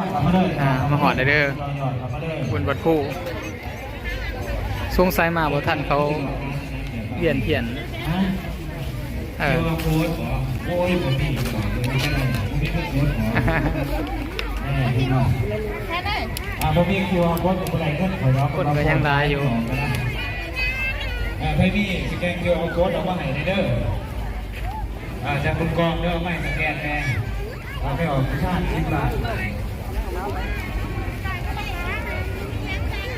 อ่ามาหอดได้เด้อบุญบัดผู้สงสัยมาบ่ท่านเขาเวียนเทียนเออโค้ดขอโอ้ยผมมีขอผมมีค้ดขอแค่นั้นอ่าผมมีคิวค้ดคนไหนก็ขอรับคนก็ยังหลายอยู่อ่พี่มีสแกนคิวอาโค้ดเอามาให้ในเด้อจากคุณกองเด้อไม่สแกนแน่เอาไปออกชาติสิบบาท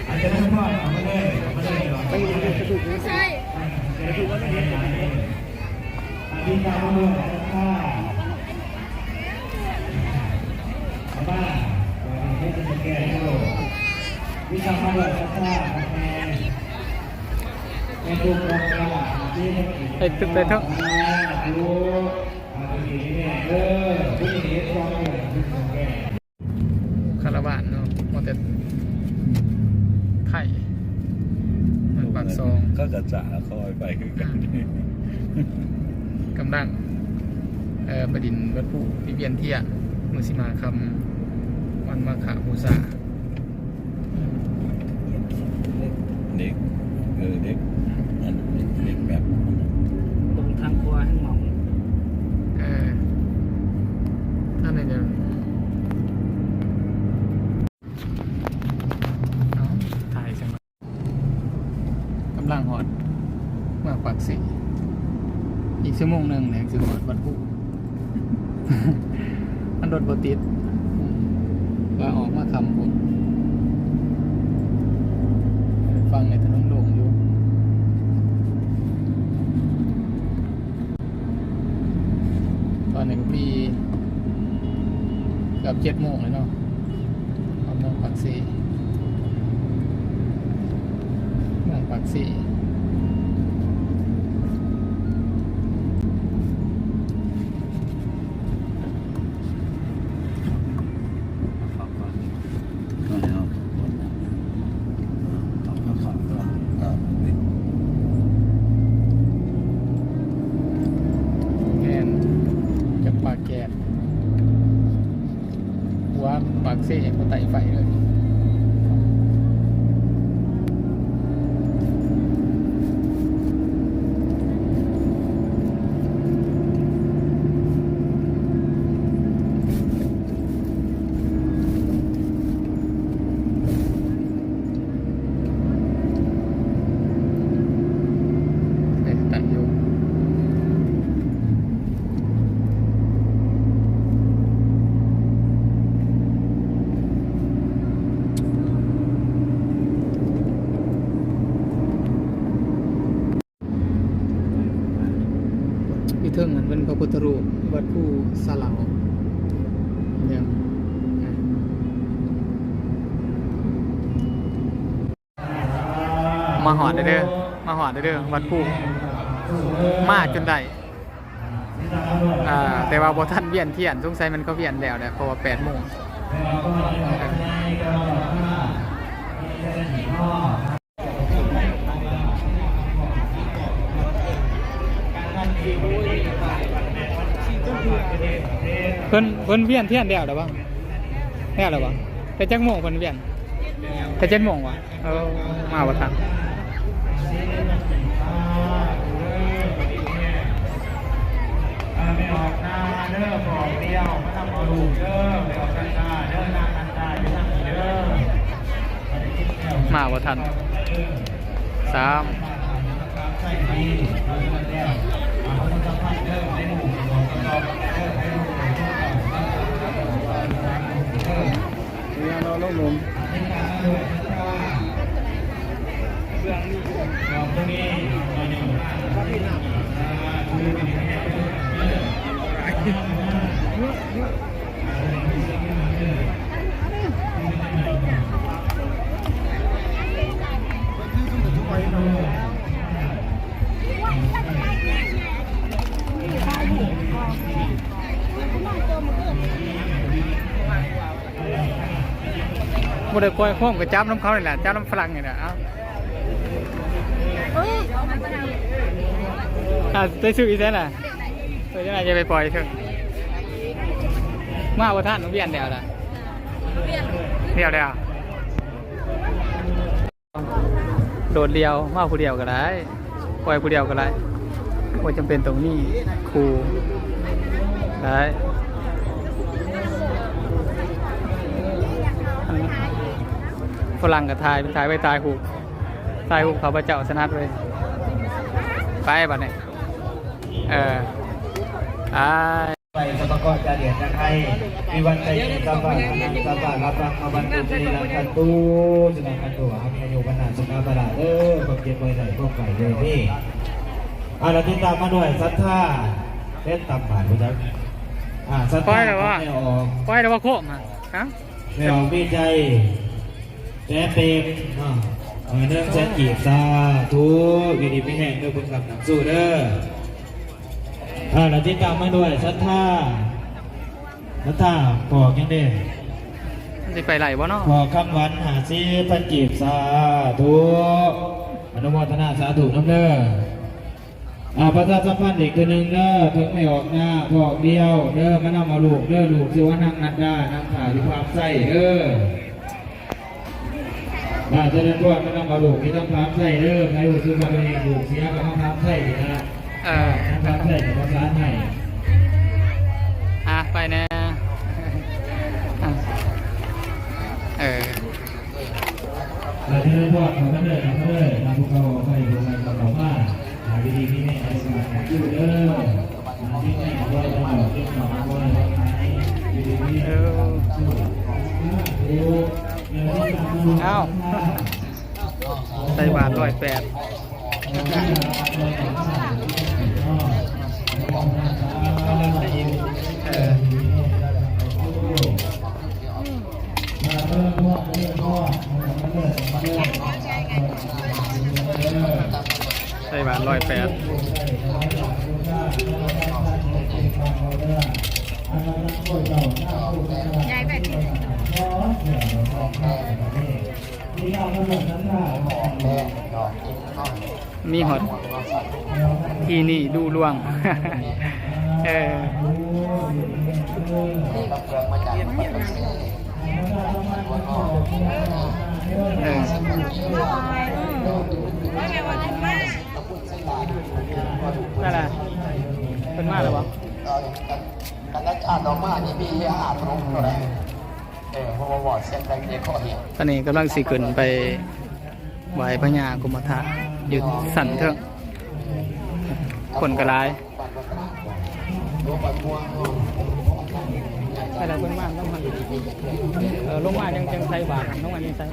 อาจจะได้พ่อเอามาเลยเอามาเลยเอามาเลยไม่ใช่วิชามาเลยค่ะบ้าไม่เป็นแก่ให้โลวิชามาเลยค่ะแม่แม่ถูกต้องแล้วที่ไปตึกไปเถอะรู้อาจจะมีแม่เออผู้หญิงความเหนื่อยเป็นของแก่ คาราวาน เนาะมอแต่ไข่มันปากซองก็กระจ่าคอยไปคือกันกำลังเอ่อประดินวัดผู้ที่เวียนเทียนมุสิมาคำวันมาขาบูซา เด็กเออเด็กอันเด็กแบบ ตรงทางครัวให้หมอง เออท่านไหนจะเอาถ่ายจังวะกำลังหอดเมื่อปักสีอีกชั่วโม งหนึ่งเนี่ยคือหอดวัดผู้มันรถบติดว่าออกมาคำผมฟังในถนนหลวงอยู่ตอนนี้ก็มีเกือบเจ็ดโมงเลยเนาะเอาโมงปักซีโมงปักซี ก็แล้วต้องมาขอก็อ่า แกนกับปากแกนหัวปากซีก็ไต่ไฟเลย เด็กตันอยู่ พี่เทิงนั้นเป็นพ รูปวัดผู้สลาวเนี่ยมาหอดได้เด้อมาหอดได้เด้อวัดผู้มาจนได้อ่าแต่ว่าบท่านเวียนเทียนสงสัยมันก็เวียนแล้วแหละเพราะว่าแปดโมง เพิ่นเพิ่นเวียนเที่ยนแล้วหรือเปล่าแล้วหรือเปล่าแต่จักโมงเพิ่นเวียนแต่เจ็ดโมงวะเออมาบ่ทันไม่ออกหน้าเด้อปอกเดียวไม่ต้องเอาลูกเด้อไม่ออกกันตาเด้อหน้ากันตาอยู่ทางนี้เด้อมาบ่ทันสามใส่ดีเขาต้องสัมผัสเด้อให้หมู่ของกระสอบเด้อให้หมู่ของกระสอบ เด้อเราลงมุมบอกตรงนี้มาหนึ่งคุยกันอย่างนี้ บ่ได้ปล่อยโค้งกับจับน้ำเขานี่แหละจับน้ำฝรั่งนี่แหละเอ้าเอออะได้ซื้ออีแล้น่ะเออจะไหนจะไปปล่อยเถอะมาบ่ทันเวียนแล้วล่ะเดียวแล้วโดดเดียวมาผู้เดียวก็ได้ปล่อยผู้เดียวก็ได้ว่จำเป็นตรงนี้ครูได้ ฝรั่งกับทายเป็นทายไว้ตายหูตายหูเขาพระเจ้าสนัดเลยไปบัดนี้เออไปไปสมกรจะเดียดจะใครมีวันใจมีสัมผัสนังสัมผัสรับฟังมาบรรทุที่รักกันตู้จะนำกันตัวครับอายุบรรณาสุขาบราเออความเจ็บไว้ไหนพวกไก่เลยนี่อ่าเราติดตามมาหน่วยสัทธาเป็นตับบาทคุณจักอ่าสัทปล่ธาอยแล้ววะไม่ออกปล่อยแล้วว่าโคมอะฮะไม่ออกมีใจ แจ๊เต็มอ่าเออเนื่องแจ๊กีบซาทุกยินดีไม่แห้งด้วยคุณกับหนังสู้เด้ออ่าเราติดตามมาด้วยสัทธาสัทธาบอกยังเด้สิไปไหลบ่เนาะขอคำหวันหาซีพันกีบสาธุอนุโมทนาสาธุน้ำเด้ออาประชาสัมพันธ์อีกตัวหนึ่งเด้อเพิ่งไม่ออกหน้าพอกเดียวเด้อมานำมาลูกเด้อลูกสิว่านั่งนัดได้นั่งถ่ายที่ความใส่เด้อ อาจจะนั้นว่ามานำมาลูกที่ต้องความใส่เด้อใครรู้สึกว่าตัวเองลูกเสียก็ต้องความใส่ดีนะเออความใส่กับภาษาไทยอะไปนะเออเราจะเริ่มทอดเขาก็เลยเขาก็เลยนำพวกเขาไปดูในกระเป๋าผ้าหาดีๆที่ไม่เอาสมาธิอยู่เด้อหาที่ไม่เอาไว้ตลอดที่หนอไว้ไว้ดีๆที่เอเอาอดูเงินที่ทำมา อ้าใส่บาทร้อยแปดเออใส่บาทร้อยแปดยายแบบนี้ มีหดที่นี่ดูล่วง เออเออนั่นแหละเป็นมาแล้วะกันแล้วอ่านออกมานี่มีอาหารตรงเท่าบอดเส้นแดงเด็กข้อเหี้ย ตอนนี้กำลังสิขึ้นไปไหวพญากุมารทะอยู่สันเถอะคนกระไรไปแล้วเพิ่นมาต้องมันเออลงมาจังจังใส่บาทน้องวันนี้ใส่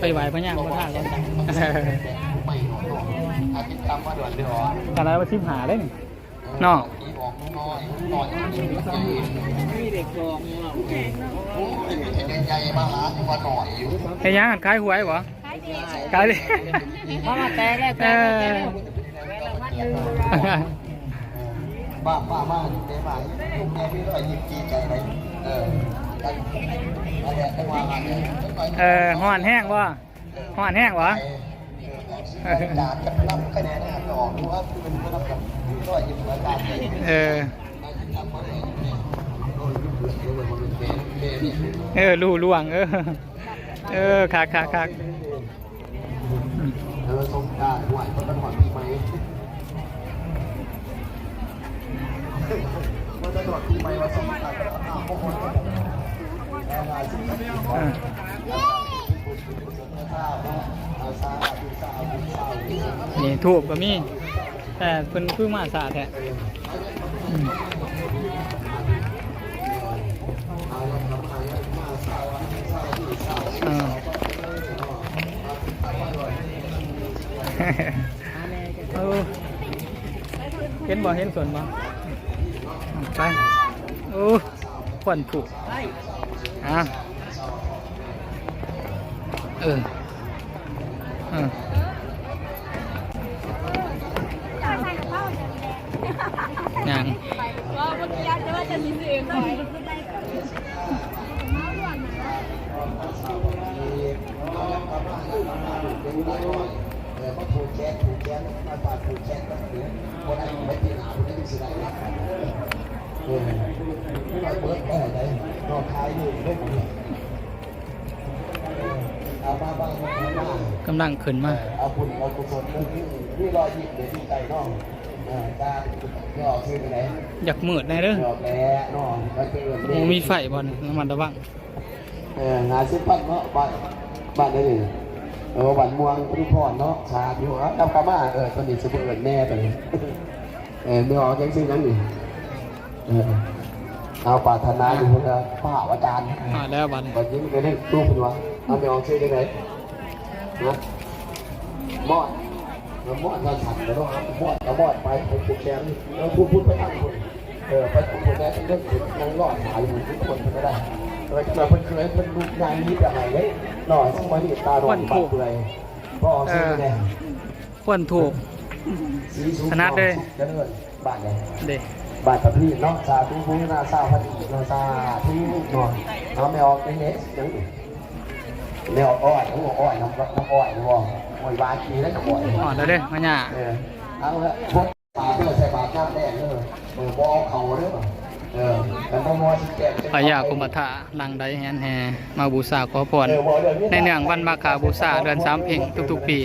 ไปไหวพญากุมารทะก่อนจ้ะอาทิตย์ตามมาด่วนเดียวกระไรว่าชิมหาได้นี่เนาะอีออกน้อย ต่อยมีเด็กรองใหญ่มาหาที่ว่าหน่อยอยู่เฮ้ยยังขายหวยบ่ขายเลยมามาแต่แล้วเอแต่อบ้าบ้าบ้าเดี๋ยวมาลูกแม่พี่ด้วยยิ้มจีใจเลยเออกันอะไรจังหวะอะไรเออห่อนแห้งบ่ห่อนแห้งบ่ด่ากันรับคะแนนนะออกดูว่าเป็นผู้รับกับด้วยยิ้ม เออเออลู่ล่วง เออ เออคักคักคักเออสงการหวยคนละหอนมีไหมมันจะหอดมีไหมว่าสงการอ้าวพวกคนก็แอนไลน์สิ่งที่เออข้าวอาซาดูซาดูซานี่ถูกก็มี แต่เพิ่นเพิ่งมาสาแท้อืมเออเออเห็นบ่เห็นส่วนบ่ไปโอ้ควันผุอะเออเออ คันนี้ซื้อเองไหมแต่ก็ถูกแจ้งถูกแจ้งมาตาถูกแจ้งตั้งแต่คนนั้นไม่ตีหนาคนนี้เสีได้รักกันผู้น้อยเบิร์ดได้ไหนนอกท้ายอยู่เรื่องนี้กำลังขึ้นมาเอาคุณเอาคุณคนเรื่องนี้นี่รอยิบหรือยี่ไใจน้อง เออตาไม่ออกชื่อไปไหนอยากมืดแน่เด้อไม่ออกแล้วน้องก็เจอโอ้มีไฟบ่นี่ระมัดระวังเอองานซื้อปั้นเนาะบ้านบ้านได้เลยเออบ้านม่วงพุทธพรเนาะชาอยู่อะดำกามาเออตอนนี้สมบูรณ์แน่ไปเลยเออไม่ออกยังซื้อนั้นนี่เออเอาปรารถนาอยู่เพื่อพระอาจารย์มาแล้วบัดนี้ตอนนี้มันก็ได้รูปเป็นวะเอาไม่ออกชื่อได้ไหนนะมอด แล้วมอดเราฉันแล้วเนาะมอดเรามอดไปไปปลูกแขนเราพูดพูดไปตั้งคนเออไปปลูกแขนเรื่องถึงนั่งรอดหายอยู่ทุกคนก็ได้เออเราเพิ่นเคยเพิ่นลูกยายนี้แบบไหนเลยหน่อยสมัยนี้ตาโดนบาดเปื่อยพ่อชื่อแดงควรถูกสีสูงถนัดเลยเจริญบาดแดงเด้บาดตะพี่เนาะสาธุพุทธนาสาพันธีนาสาธุเนาะเอาไม่ออกเป็นเน็ตยังอีกไม่ออกอ้อยน้องอ้อยน้องน้องอ้อยนี่บ่อ้อย บาดทีแล้วก็อ้อยอ่อนแล้วเด้อมาหย่าเออเอาละพวกปลาเพื่อใส่บาตรน้ำแดงเด้อเออบ่เอาเขาเด้อเออกันบ่มัวสิแก่พญากุมารทะลังไดแฮนแฮมาบูชาขอพรในเนื่องวันมาฆบูชาเดือนสามเพ็งทุกๆปี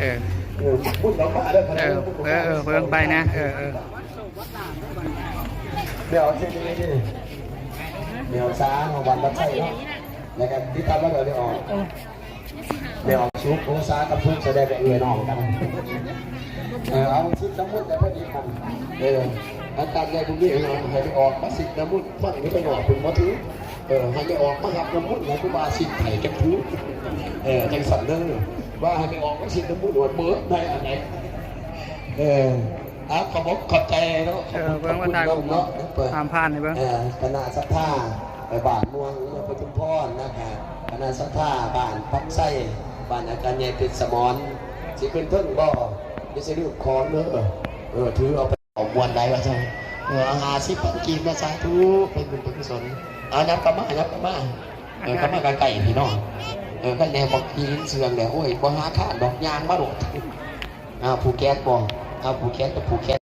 เออเออพูดแล้วมาเด้อเออเออเออเพิ่งไปนะ เออเออเดี๋ยวเช่นนี้ดิเดี๋ยวช้าของวันรับใช้เนาะแล้วกันที่ทำแล้วเดี๋ยวออก เดี๋ยวชุบโอซากับชุบแสดงแบบเอือนออกกันเออเอาชุดน้ำมุดแต่พอดีกันเอออาการใหญ่คุณนี่เนาะให้ไปออกมาสิน้ำมุดฟังนี่ไปหน่อยคุณมาถือเออให้ไปออกมาหับน้ำมุดแล้วกูบาสิไถ่กันถือเออจังสันเด้อว่าให้ไปออกมาสิน้ำมุดหวดเบิร์ดได้อันไหนเออเอาขอบคุณขอบใจเนาะเออเบิ่งวันทายผมเนาะเปิดตามผ่านนี่เบิ่งเออคณะสัทธาไปบ้านม่วงนี่ปทุมพรนะครับคณะสัทธาบ้านพักไส้ บ้านอาจารย์ใหญ่เป็นสมอนสิขึ้นเพิ่งบ่ไม่ใช่ลูกคอนเด้อเออถือเอาไปเอามวนใดว่าใช่เอออาหาสิปันกีมาสาธุเป็นบุญเป็นกุศลเอานับกลับมานับกลับมาเออกลับมาไกลๆพี่น้องเออก็แนวบอกพีนเสืองแล้วโอ้ยบ่หาข้าดดอกยางมาโดดอ่าผูกแก๊สบ่เอาผูกแก๊สกับผูกแก๊ส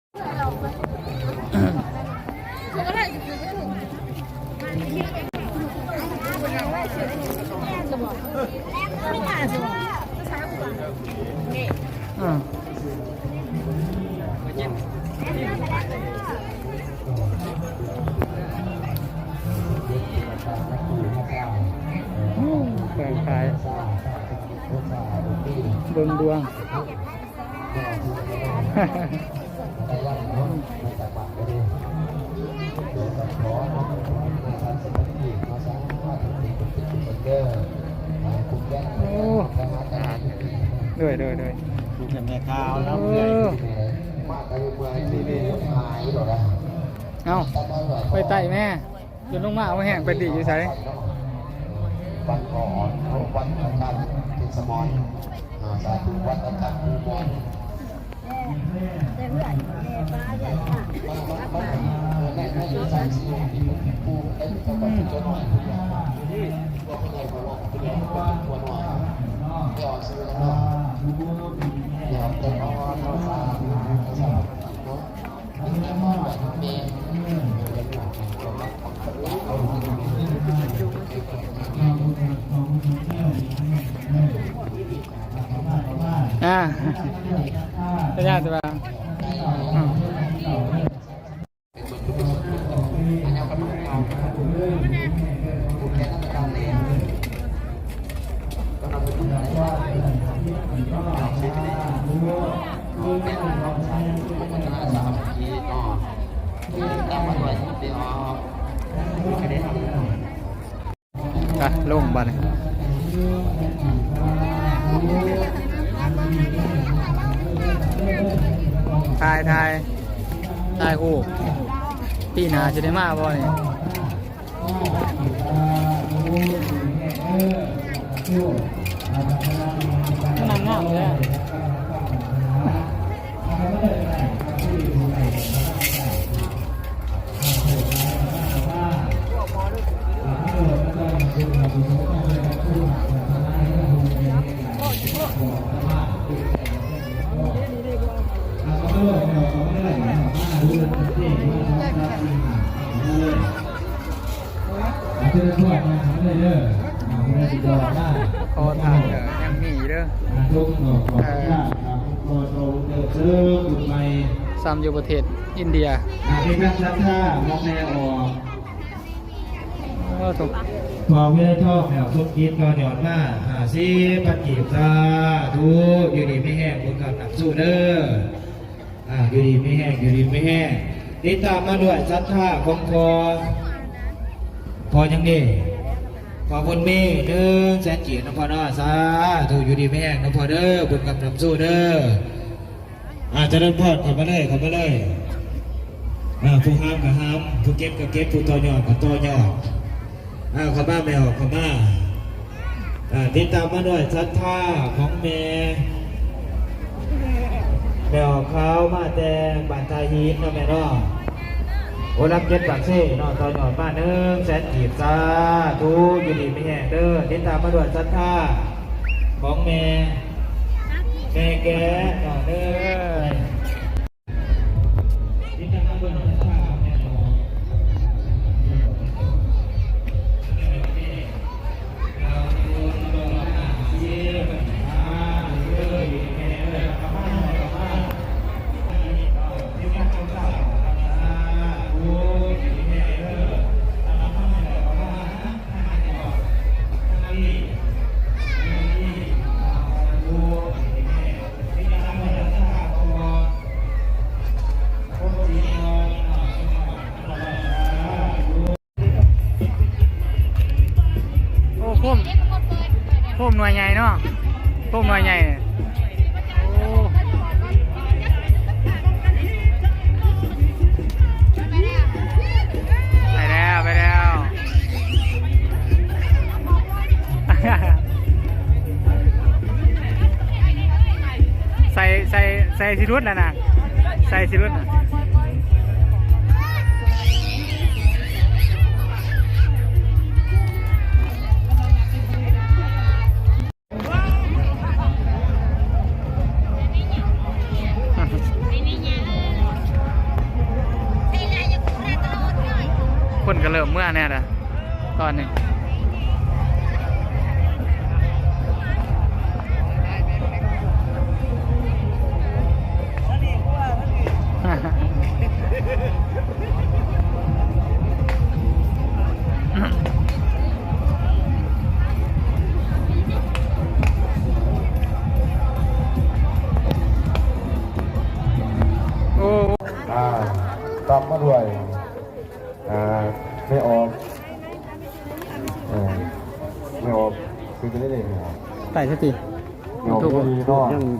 เบิ่งดวงโอ้ด้วยด้วยด้วยดูแม่ข้าวเอแล้วเงดีๆหายหรอกนเอาไปไต่แม่จนลงมาเอาแห้งไปดีอยู่ไสวันก่อนวันอาจารย์เป็นสมอน สาธุวัดอาจารย์ภูมอนแม่แม่สามสี่ปูไอ้เจ้าบ้านเจ้าหน่อยว่าเป็นไงมาบอกเป็นไงเป็นตัวหน่อยเดี๋ยวซื้อแล้วเนาะเดี๋ยวแต่เอาเอาสาธุสาธุเนาะแล้วก็แบบเมย์ อ่าจะยากจะบ้างอืมลงบัดนี้ ทายทายทายคู่ปีหนาจะได้มากบ่เนี่ยมันงามเลยอ คอทางเด้อยังมีเด้อซ้ำอยู่ประเทศอินเดียเป็นนักรักท่าล็อกแนวออกพอเวลาท่อแมวทุกคิดก็หย่อนมาหาซีปัดกีบตาทุอยู่ดีไม่แห้งคนกับหนักสู้เด้ออยู่ดีไม่แห้งอยู่ดีไม่แห้ง ติดตามมาด้วยชัท่าของพอพอยังดีพอคนมีหนึ่งแสนจีนพอเนาะสาธุอยู่ดีไม่แห้งนพอเด้อบุญกับหนักสู้เด้ออาจจะเริ่มพอดข้ามาเลยข้ามาเลยอ่าผู้ห้ามกับห้ามผู้เก็บกับเก็บผู้ต่อยอดกับต่อยอดอ้าวขบ้าไม่ออกขบ้าอ่าติดตามมาด้วยชัท่าของเม เดี๋ยวเขามาแต่บานทายฮีนเนาะแม่เนาะโอ้รับเก็บปากเซ่เนาะตอนหยอดมานเนิ่งแสนกีบซาทูอยู่ดีไม่แห้งเด้อติดตามมาด้วยชัดท่าของแม่แม่แกเนาะเด้อ ส่สิรุดแล้วนะใส่สิรุดนะคนก็เริ่มเมื่อแน่ละ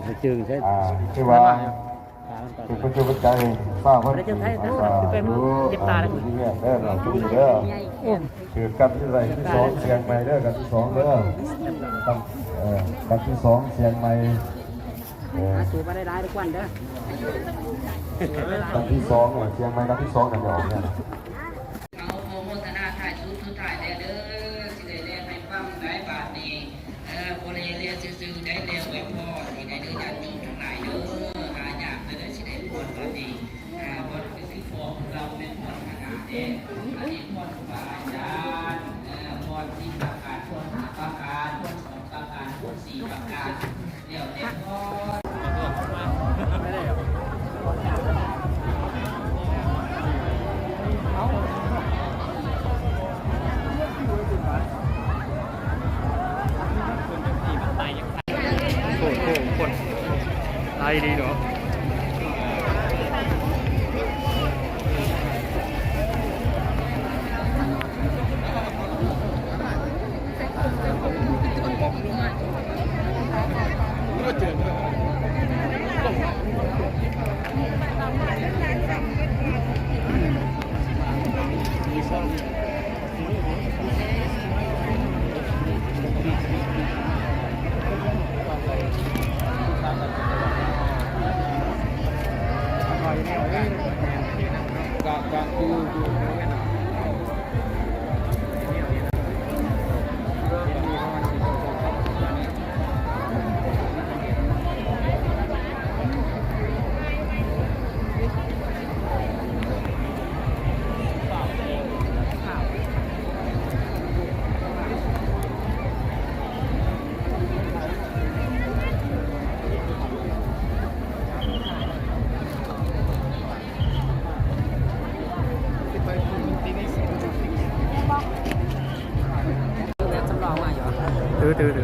นาะยังจึงใช่อ่าคือว่าคือเป็นคือเป็นใจฝ้าเพิ่นฝ้ารู้อ่าที่เนี่ยเด้อเราทุกเด้อคือกันที่ไรที่สองเสียงใหม่เด้อกันที่สองเด้อกันเอ่อกันที่สองเสียงใหม่เออสูบมาได้ได้ทุกวันเด้อกันที่สองเนี่ยเสียงใหม่กันที่สองนั่นเดี๋ยวเนี่ย ถือถื